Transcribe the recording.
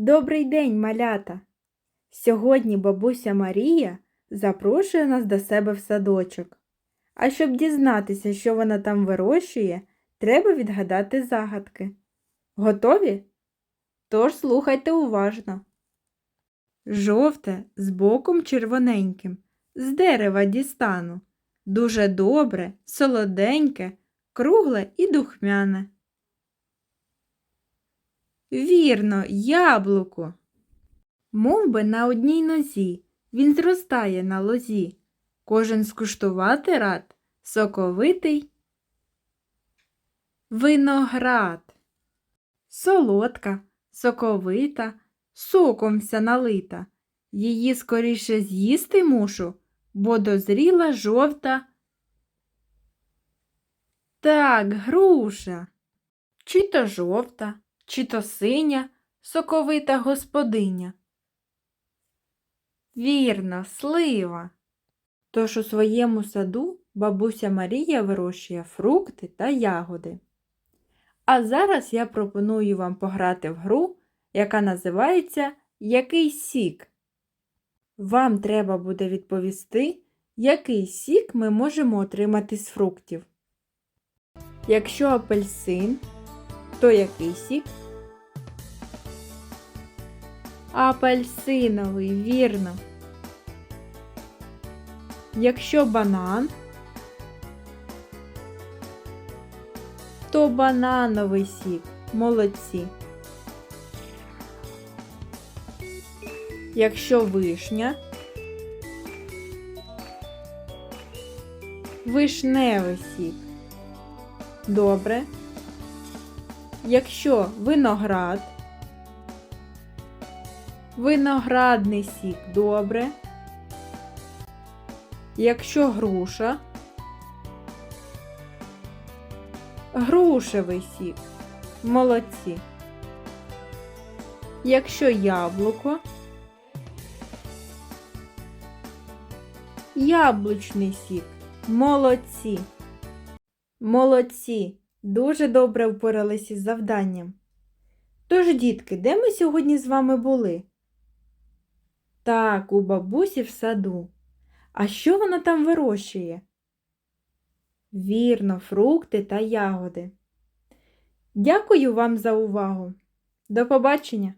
Добрий день, малята! Сьогодні бабуся Марія запрошує нас до себе в садочок. А щоб дізнатися, що вона там вирощує, треба відгадати загадки. Готові? Тож слухайте уважно. Жовте з боком червоненьким, з дерева дістану. Дуже добре, солоденьке, кругле і духмяне. Вірно, яблуко. Мов би на одній нозі, він зростає на лозі. Кожен скуштувати рад, соковитий. Виноград. Солодка, соковита, соком вся налита. Її скоріше з'їсти мушу, бо дозріла жовта. Так, груша. Чи то жовта, чи то синя, соковита господиня. Вірно, слива. Тож у своєму саду бабуся Марія вирощує фрукти та ягоди. А зараз я пропоную вам пограти в гру, яка називається Який сік. Вам треба буде відповісти, який сік ми можемо отримати з фруктів. Якщо апельсин, то який сік? Апельсиновий, вірно. Якщо банан, то банановий сік. Молодці. Якщо вишня, вишневий сік. Добре. Якщо виноград, виноградний сік. Добре. Якщо груша, грушевий сік. Молодці. Якщо яблуко, яблучний сік. Молодці. Молодці. Дуже добре впоралися із завданням. Тож, дітки, де ми сьогодні з вами були? Так, у бабусі в саду. А що вона там вирощує? Вірно, фрукти та ягоди. Дякую вам за увагу. До побачення!